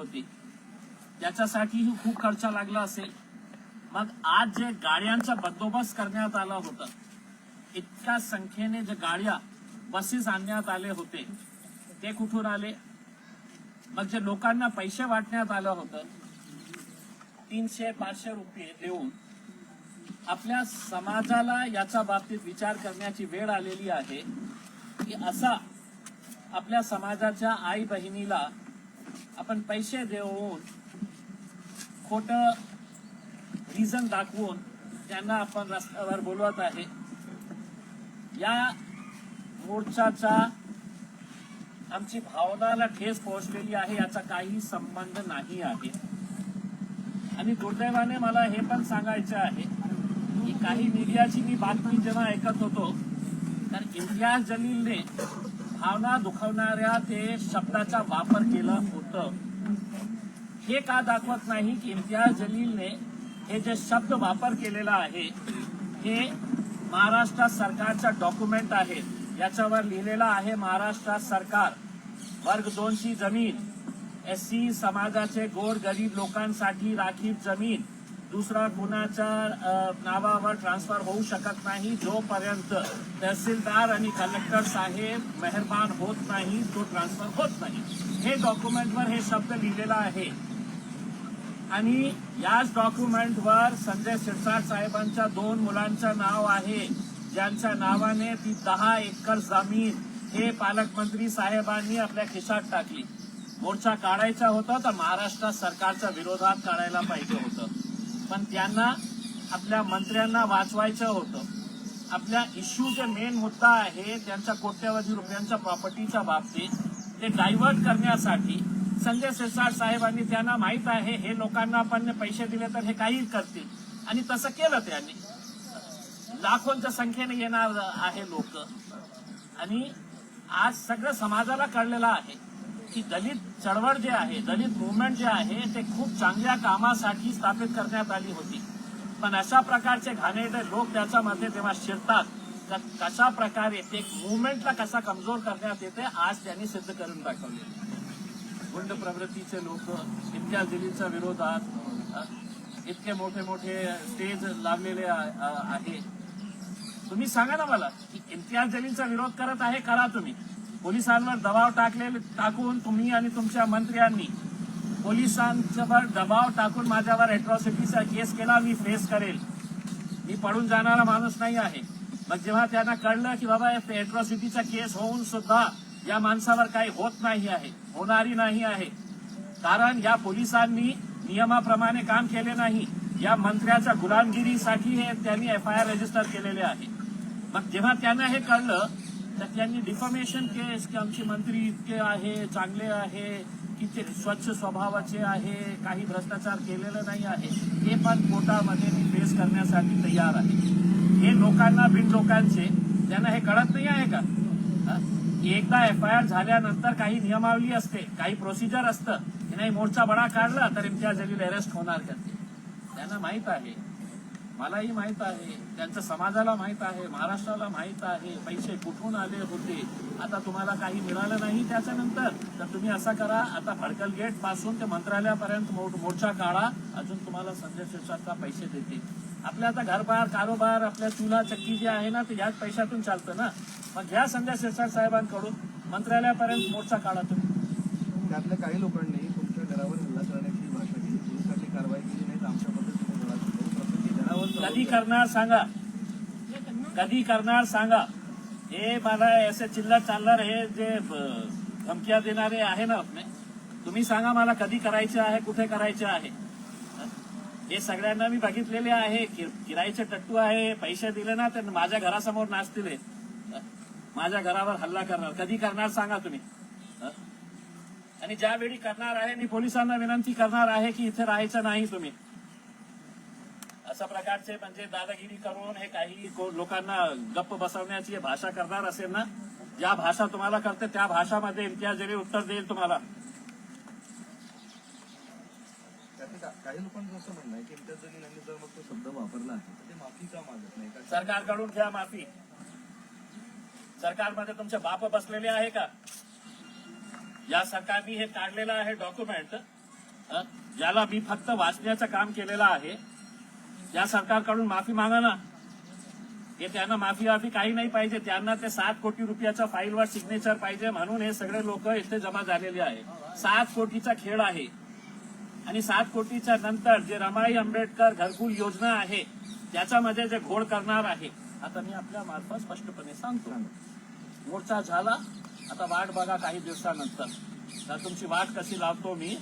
होते. त्याच्यासाठीही खूप खर्च लागला असेल. मग आज जे गाड्यांचा बंदोबस्त करण्यात आला होता इतक्या संख्येने जे गाड्या बसेस आणण्यात आले होते ते कुठून आले? मग जे लोकांना पैसे वाटण्यात आलं होतं तीनशे पाचशे रुपये देऊन आपल्या समाजाला याच्या बाबतीत विचार करण्याची वेळ आलेली आहे की असा आपल्या समाजाच्या आई बहिणीला आपण पैसे देऊन खोट रिझन दाखवून त्यांना आपण रस्त्यावर बोलवत आहे. या मोर्चाचा आमची भावनाला ठेस पोहोचलेली आहे याचा काही संबंध नाही आहे. आणि दुर्दैवाने मला हे पण सांगायचे आहे की काही मीडियाची मी बातमी जेव्हा ऐकत होतो तर इम्तियाज जलीलने भावना दुखावणाऱ्या ते शब्दाचा वापर केला होतं. हे का दाखवत नाही की इम्तियाज जलीलने हे जे शब्द वापर केलेला आहे हे महाराष्ट्र सरकारचा डॉक्युमेंट आहे. याच्यावर लिहिलेला आहे महाराष्ट्र सरकार वर्ग दोनची जमीन एस सी समाजाचे गोर गरीब लोकांसाठी राखीव जमीन दुसरा कुणाच्या नावावर ट्रान्सफर होऊ शकत नाही. जोपर्यंत तहसीलदार आणि कलेक्टर साहेब मेहरबान होत नाही तो ट्रान्सफर होत नाही. हे डॉक्युमेंटवर हे शब्द लिहिलेला आहे. आणि याच डॉक्युमेंटवर संजय शिरसाट साहेबांच्या दोन मुलांचं नाव आहे. ज्यांच्या नावाने ती दहा एकर जमीन हे पालकमंत्री साहेबांनी आपल्या खिशात टाकली. मोर्चा काढायचा होता तर महाराष्ट्र सरकारच्या विरोधात काढायला पाहिजे होतं. पण त्यांना आपल्या मंत्र्यांना वाचवायचं होतं. आपल्या इश्यू जे मेन मुद्दा आहे त्यांच्या कोट्यवधी रुपयांच्या प्रॉपर्टीच्या बाबतीत ते डायव्हर्ट करण्यासाठी संजय शिरसाट साहेबांनी त्यांना माहीत आहे हे लोकांना आपण पैसे दिले तर हे काही करतील. आणि तसं केलं त्यांनी. लाखोंच्या संख्येने येणार आहे लोक. आणि आज सगळं समाजाला कळलेलं आहे. की दलित चळवळ जे आहे दलित मुवमेंट जे आहे ते खूप चांगल्या कामासाठी स्थापित करण्यात आली होती. पण अशा प्रकारचे घाणेरडे लोक त्याच्यामध्ये तेव्हा शिरतात तर कशा प्रकारे ते मुवमेंटला कसा कमजोर करण्यात येते आज त्यांनी सिद्ध करून दाखवले. गुंड प्रवृत्तीचे लोक इतक्या दिलीच्या विरोधात इतके मोठे मोठे स्टेज लावलेले आहे. तुम्ही सांगा ना मला की इम्तियाज जलीलचा विरोध करत आहे करा तुम्ही. पोलिसांवर दबाव टाकले टाकून तुम्ही आणि तुमच्या मंत्र्यांनी पोलिसांवर दबाव टाकून माझ्यावर अॅट्रॉसिटीचा केस केला मी फेस करेल. मी पडून जाणारा माणूस नाही आहे. मग जेव्हा त्यांना कळलं की बाबा अॅट्रॉसिटीचा केस होऊन सुद्धा या माणसावर काही होत नाही आहे होणारी नाही आहे. कारण या पोलिसांनी नियमाप्रमाणे काम केले नाही. या मंत्र्याच्या गुलामगिरीसाठी हे त्यांनी एफ आय आर रजिस्टर केलेले आहे. मग जेव्हा त्यांना हे कळलं तर त्यांनी डिफॉर्मेशन केस की आमचे मंत्री इतके आहे चांगले आहे की ते स्वच्छ स्वभावाचे आहे काही भ्रष्टाचार केलेलं नाही आहे. हे पण कोर्टामध्ये मी फेस करण्यासाठी तयार आहे. हे लोकांना बिन लोकांचे त्यांना हे कळत नाही आहे का? एकदा एफ आय आर झाल्यानंतर काही नियमावली असते काही प्रोसिजर असतं. की नाही मोर्चा बडा काढला तर इम्तियाज जलील अरेस्ट होणार करते त्यांना माहीत आहे. मलाही माहीत आहे. त्यांचं समाजाला माहीत आहे महाराष्ट्राला माहीत आहे. पैसे कुठून आले होते? आता तुम्हाला काही मिळालं नाही त्याच्यानंतर तर तुम्ही असं करा आता भडकल गेटपासून ते मंत्रालयापर्यंत मोर्चा काढा. अजून तुम्हाला संजय शिरसाटला पैसे देते आपल्या आता घरबार कारोबार आपल्या चुला चक्की जे आहे ना ते याच पैशातून चालतं ना. मग घ्या संजय शिरसाट साहेबांकडून मंत्रालयापर्यंत मोर्चा काढा तुम्ही. त्यातल्या काही लोकांनी तुमच्या घरावर हल्ला करण्याची भाषा केली पोलिसांनी कारवाई केली नाही तर आमच्या पद्धतीने धडा शिकवू प्रत्येकी घरावर कधी करणार सांगा? कधी करणार सांगा? हे मला असे चिल्लर चालणार हे जे धमक्या देणारे आहे ना आपले तुम्ही सांगा मला कधी करायचे आहे कुठे करायचे आहे? हे सगळ्यांना मी बघितलेले आहे. किरायचे टट्टू आहे पैसे दिले ना तर माझ्या घरासमोर नाचतील माझ्या घरावर हल्ला करणार. कधी करणार सांगा तुम्ही? आणि ज्यावेळी करणार आहे मी पोलिसांना विनंती करणार आहे की इथे राहायचं नाही तुम्ही. अशा प्रकारचे म्हणजे दादागिरी करून हे काही लोकांना गप्प बसवण्याची भाषा करणार असेल ना ज्या भाषा तुम्हाला करते त्या भाषामध्ये इम्तियाज जरी उत्तर देईल तुम्हाला. काही लोकांचं असं म्हणणं आहे की इम्तियाज जलील यांनी जर मग तो शब्द वापरला आहे तर ते माफी का मागत नाही? का सरकारकडून घ्या माफी. सरकारमध्ये तुमचे बाप बसलेले आहे का? या सरकारने हे काढलेलं आहे डॉक्युमेंट ज्याला मी फक्त वाचण्याचं काम केलेलं आहे. या सरकारकडून माफी मागा ना. हे त्यांना माफी वाफी काही नाही पाहिजे. त्यांना ते सात कोटी रुपयाच्या फाईलवर सिग्नेचर पाहिजे म्हणून हे सगळे लोक इथे जमा झालेले आहे. सात कोटीचा खेळ आहे. आणि सात कोटीच्या नंतर जे रमाई आंबेडकर घरकुल योजना आहे त्याच्यामध्ये जे घोड करणार आहे आता मी आपल्या मार्फत स्पष्टपणे सांगतो. मोर्चा झाला. आता वाट बघा काही दिवसानंतर. तर तुमची वाट कशी लावतो मी?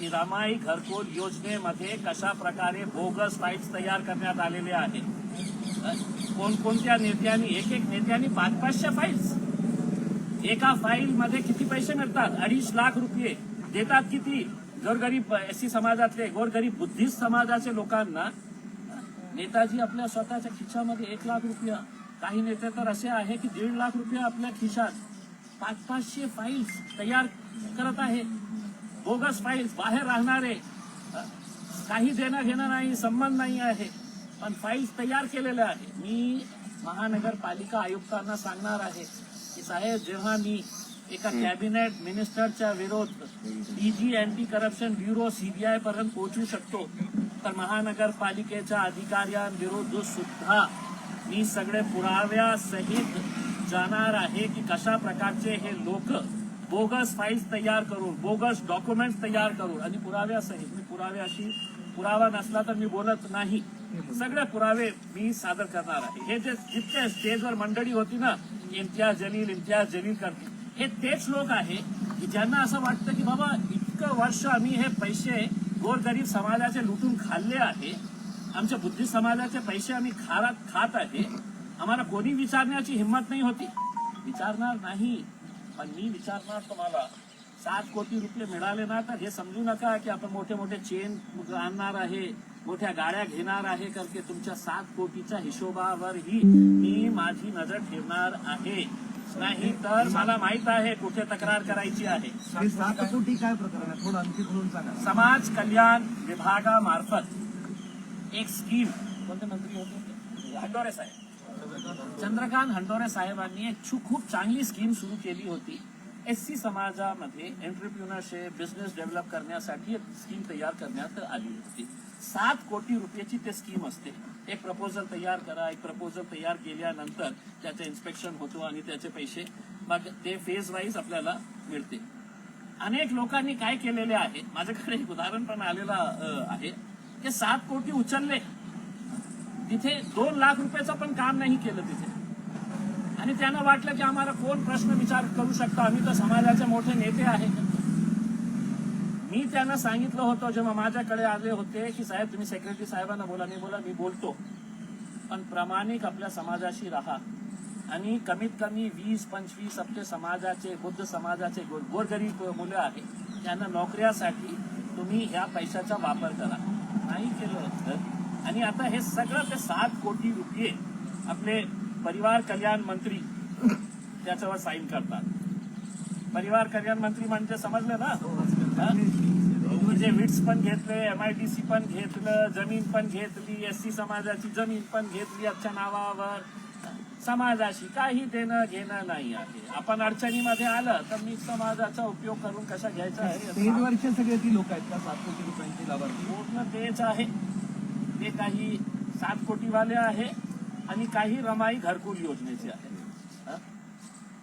की रमाई घरकुल योजनेमध्ये कशा प्रकारे बोगस फाईल्स तयार करण्यात आलेले आहे कोणकोणत्या नेत्यांनी एक एक नेत्यांनी पाच पाचशे फाईल्स एका फाईलमध्ये किती पैसे मिळतात? अडीच लाख रुपये. देतात किती? गोरगरीब एस सी समाजातले गोरगरीब बुद्धिस्ट समाजाचे लोकांना. नेताजी आपल्या स्वतःच्या खिशामध्ये एक लाख रुपया. काही नेते तर असे आहे की दीड लाख रुपये आपल्या खिशात. पाच पाचशे फाईल्स तयार करत आहे. बोगस फाईल्स बाहेर राहणारे काही देणं घेणं नाही संबंध नाही आहे. पण फाईल्स तयार केलेले आहे. मी महानगरपालिका आयुक्तांना सांगणार आहे की साहेब जेव्हा मी एका कॅबिनेट मिनिस्टरच्या विरोध DG anti corruption bureau CBI पर्यंत पोहोचू शकतो तर महानगरपालिकेच्या अधिकाऱ्यांविरुद्ध सुद्धा मी सगळे पुराव्यासहित जाणार आहे की कशा प्रकारचे हे लोक बोगस फाईल्स तयार करून बोगस डॉक्युमेंट्स तयार करून आणि पुराव्यासहित मी पुराव्याशी पुरावा नसला तर मी बोलत नाही. सगळे पुरावे मी सादर करणार आहे. हे जे जितके स्टेजवर मंडळी होती ना इम्तियाज जलील इम्तियाज जलील करते हे तेच लोक आहे की ज्यांना असं वाटतं की बाबा इतकं वर्ष आम्ही हे पैसे गोरगरीब समाजाचे लुटून खाल्ले आहे. आमच्या बुद्धी समाजाचे पैसे आम्ही खारात खात आहे. आम्हाला कोणी विचारण्याची हिंमत नाही होती. विचारणार नाही. पण मी विचारणार तुम्हाला सात कोटी रुपये मिळाले ना तर हे समजू नका की आपण मोठे मोठे चेन आणणार आहे मोठ्या गाड्या घेणार आहे करके तुमच्या सात कोटीच्या हिशोबावरही मी माझी नजर ठेवणार आहे. नाही तर मला माहीत आहे कुठे तक्रार करायची आहे. हे सात कोटी काय प्रकरण आहे? थोडं सांगा. समाज कल्याण विभागामार्फत एक स्कीम कोणते मंत्री होते? साहेब. चंद्रकांत हंडोरे साहेबांनी एक खूप चांगली स्कीम सुरू केली होती. एस सी समाजामध्ये एंटरप्रिन्युअरशिप बिझनेस डेव्हलप करण्यासाठी एक स्कीम तयार करण्यात आली होती. सात कोटी रुपयाची ते स्कीम असते. एक प्रपोजल तयार करा एक प्रपोजल तयार केल्यानंतर त्याचं इन्स्पेक्शन होतो आणि त्याचे पैसे मग ते फेज वाईज आपल्याला मिळते. अनेक लोकांनी काय केलेले आहे? माझ्याकडे एक उदाहरण पण आलेलं आहे. ते सात कोटी उचलले. तिथे दोन लाख रुपयाचं पण काम नाही केलं तिथे. आणि त्यांना वाटलं की आम्हाला कोण प्रश्न विचार करू शकतो? आम्ही तर समाजाचे मोठे नेते आहेत मी त्यांना सांगितलं होतं जेव्हा माझ्याकडे आले होते की साहेब तुम्ही सेक्रेटरी साहेबांना बोला मी बोला मी बोलतो. पण प्रामाणिक आपल्या समाजाशी राहा. आणि कमीत कमी वीस पंचवीस आपले समाजाचे बुद्ध समाजाचे गोरगरीब मुलं आहेत त्यांना नोकऱ्यासाठी तुम्ही ह्या पैशाचा वापर करा. नाही केलं तर आणि आता हे सगळं ते सात कोटी रुपये आपले परिवार कल्याण मंत्री त्याच्यावर साईन करतात. परिवार कल्याण मंत्री म्हणजे समजलं ना? हा? म्हणजे विट्स पण घेतले एमआयडीसी पण घेतलं जमीन पण घेतली एस सी समाजाची जमीन पण घेतली आजच्या नावावर. समाजाशी काही देणं घेणं नाही आहे. आपण अडचणीमध्ये आलं तर मी समाजाचा उपयोग करून कसा घ्यायचा आहे? स्टेजवरचे सगळे ती लोक आहेत का? सात कोटी रुपयांची लाभार्थी? पूर्ण तेच आहे. काही सात कोटीवाले आहे आणि काही रमाई घरकुल योजनेचे आहे.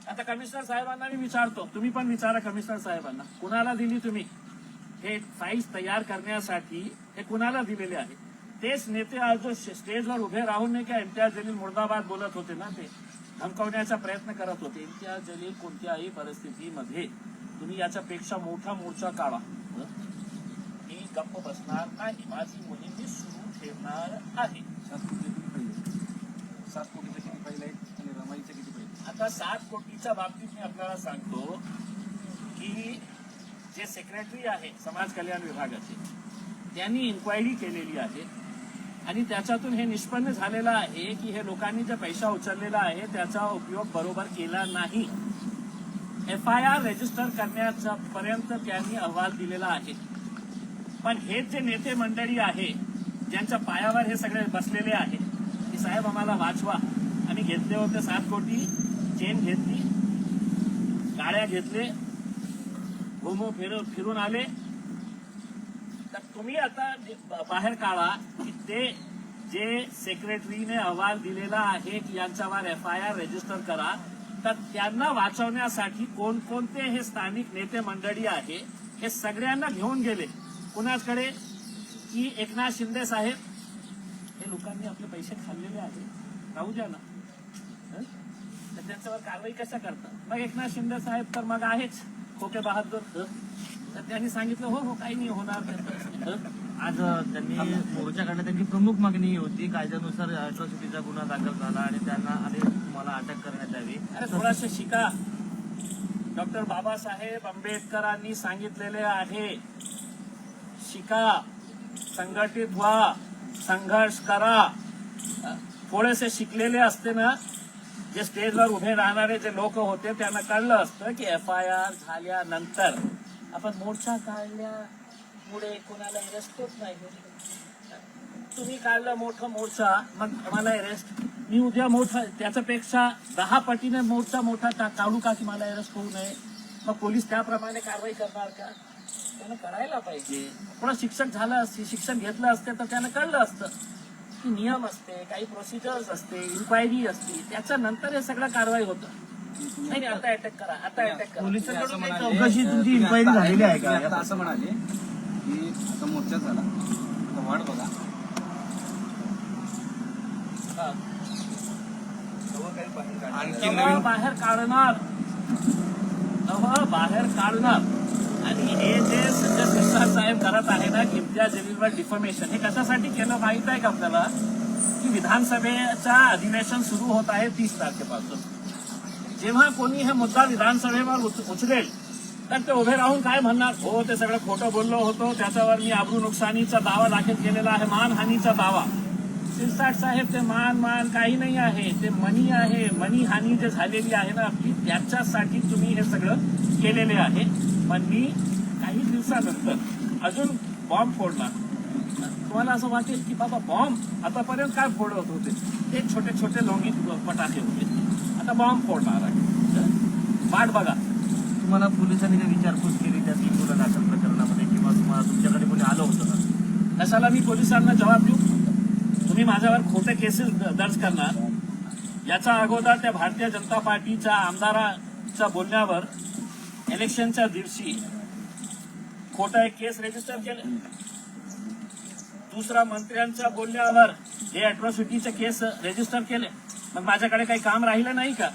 आता कमिशनर साहेबांना मी विचारतो तुम्ही पण विचारा कमिशनर साहेबांना कुणाला दिली तुम्ही? हे फाईल्स तयार करण्यासाठी हे कुणाला दिलेले आहे? तेच नेते आज जो स्टेजवर उभे राहून नाही का इम्तियाज जलील मुर्दाबाद बोलत होते ना ते धमकवण्याचा प्रयत्न करत होते इम्तियाज जलील कोणत्याही परिस्थितीमध्ये तुम्ही याच्यापेक्षा मोठा मोर्चा काढा. मी गप्प बसणार नाही माझी मोहीम सुरू ठेवणार आहे. सात कोटी सात कोटीचे किती पहिले आहेत आणि रमाईचे किती पहिले आता सात कोटीच्या बाबतीत मी आपल्याला सांगतो की जे सेक्रेटरी आहे समाज कल्याण विभागाचे त्यांनी इन्क्वायरी केलेली आहे आणि त्याच्यातून हे निष्पन्न झालेलं आहे की हे लोकांनी जे पैसा उचललेला आहे त्याचा उपयोग बरोबर केला नाही. एफ आय आर रजिस्टर करण्याचा पर्यंत त्यांनी अहवाल दिलेला आहे. पण हे जे नेते मंडळी आहे ज्यांच्या पायावर हे सगळे बसलेले आहे की साहेब आम्हाला वाचवा. आम्ही घेतले होते सात कोटी चेन घेतली गाड्या घेतले घुमो फिरू फिरून आले. तर तुम्ही आता बाहेर काढा की ते जे सेक्रेटरीने अहवाल दिलेला आहे की यांच्यावर एफ आय आर रजिस्टर करा तर त्यांना वाचवण्यासाठी कोणकोणते हे स्थानिक नेते मंडळी आहे हे सगळ्यांना घेऊन गेले. कुणाकडे की एकनाथ शिंदे साहेब हे लोकांनी आपले पैसे खाल्लेले आहेत. राहू द्या ना. हं? तर त्यांच्यावर कारवाई कशा करतात? मग एकनाथ शिंदे साहेब तर मग आहेच खोके बहादूर? तर त्यांनी सांगितलं हो हो काही नाही होणार? आज त्यांनी मोर्चाकडनं त्यांची प्रमुख मागणी होती. कायद्यानुसार अॅट्रॉसिटीचा गुन्हा दाखल झाला आणि त्यांना आणि तुम्हाला अटक करण्यात यावी. अरे थोडासे शिका. डॉक्टर बाबासाहेब आंबेडकरांनी सांगितलेले आहे. शिका. संघटित व्हा संघर्ष करा. थोडेसे शिकलेले असते ना जे स्टेजवर उभे राहणारे जे लोक होते त्यांना कळलं असतं की एफ आय आर झाल्यानंतर आपण मोर्चा काढल्यामुळे कोणाला अरेस्ट होत नाही. तुम्ही काढलं मोठं मोर्चा मग मला अरेस्ट मी उद्या मोठा त्याच्यापेक्षा दहा पटीने मोर्चा मोठा काढू का की मला अरेस्ट होऊ नये? मग पोलीस त्याप्रमाणे कारवाई करणार का? त्यानं करायला पाहिजे. थोडं शिक्षक झालं असते शिक्षण घेतलं असते तर त्यानं कळलं असतं. की नियम असते काही प्रोसिजर्स असते इन्क्वायरी असते. त्याच्यानंतर हे सगळं कारवाई होतं. नाही नाही, आता अटॅक करा आता अटॅक करा. चौकशी तुमची इन्क्वायरी झालेली आहे का? आता असं म्हणाले की आता मोर्चा झाला. आता वाट बघा. हा. आणखी बाहेर काढणार. बाहेर काढणार. आणि हे जे संजय कृष्णा साहेब करत आहे ना किमत्या जलीलवर डिफॉर्मेशन हे कशासाठी केलं माहीत आहे का आपल्याला? की विधानसभेचा अधिवेशन सुरू होत आहे तीस तारखेपासून. जेव्हा कोणी हे मुद्दा विधानसभेवर उचलेल तर ते उभे राहून काय म्हणणार? हो ते सगळं खोटं बोललो होतो त्याच्यावर मी आबरू नुकसानीचा दावा दाखल केलेला आहे मानहानीचा दावा. शिरसाट साहेब ते मान मान काही नाही आहे ते मनी आहे मनी हानी जे झालेली आहे ना त्याच्यासाठी तुम्ही हे सगळं केलेले आहे. पण मी काही दिवसानंतर अजून बॉम्ब फोडणार. तुम्हाला असं वाटेल की बाबा बॉम्ब आतापर्यंत काय फोडत होते? ते छोटे छोटे लोंगी पटाके होते. आता बॉम्ब फोडणार आहे. वाट बघा. तुम्हाला पोलिसांनी काही विचारपूस केली त्या तीन गुन्हा दाखल प्रकरणामध्ये किंवा तुम्हाला तुमच्याकडे कोणी आलं होतं का? कशाला मी पोलिसांना जबाब देऊ? तुम्ही माझ्यावर खोटे केसेस द- दर्ज करणार. याच्या अगोदर त्या भारतीय जनता पार्टीच्या आमदाराच्या बोलण्यावर इलेक्शनच्या दिवशी खोटा एक केस रजिस्टर केले. दुसरा मंत्र्यांच्या बोलण्यावर हे अॅट्रॉसिटीचे केस रजिस्टर केले. मग माझ्याकडे काही काम राहिलं नाही का?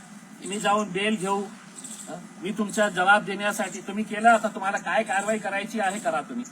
मी जाऊन बेल घेऊ. मी तुमचा जबाब देण्यासाठी तुम्ही केलं आता तुम्हाला काय कारवाई करायची आहे करा तुम्ही.